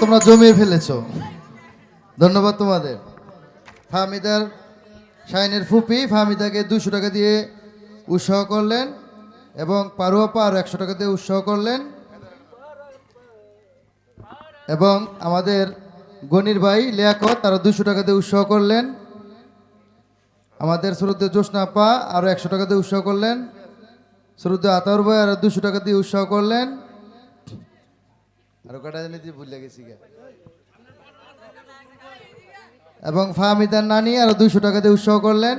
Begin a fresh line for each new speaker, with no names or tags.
তোমরা জমিয়ে ফেলেছো। ধন্যবাদ তোমাদের। ফাহমিদার শাইনের ফুপি ফাহমিদাকে দুশো টাকা দিয়ে উৎসাহ করলেন এবং পারুয়াপা আরও একশো টাকা দিয়ে উৎসাহ করলেন। এবং আমাদের গনির ভাই লিয়াকত তারা দুশো টাকা দিয়ে উৎসাহ করলেন। আমাদের শুরুতে জোসনা আপা আরও একশো টাকা দিয়ে উৎসাহ করলেন। শুরুতে আতাউর ভাই আরও দুশো টাকা দিয়ে উৎসাহ করলেন। আরও কটা জানি তুই ভুলে গেছি গা। এবং ফাহমিদার নানি আরও দুশো টাকা দিয়ে উৎসাহ করলেন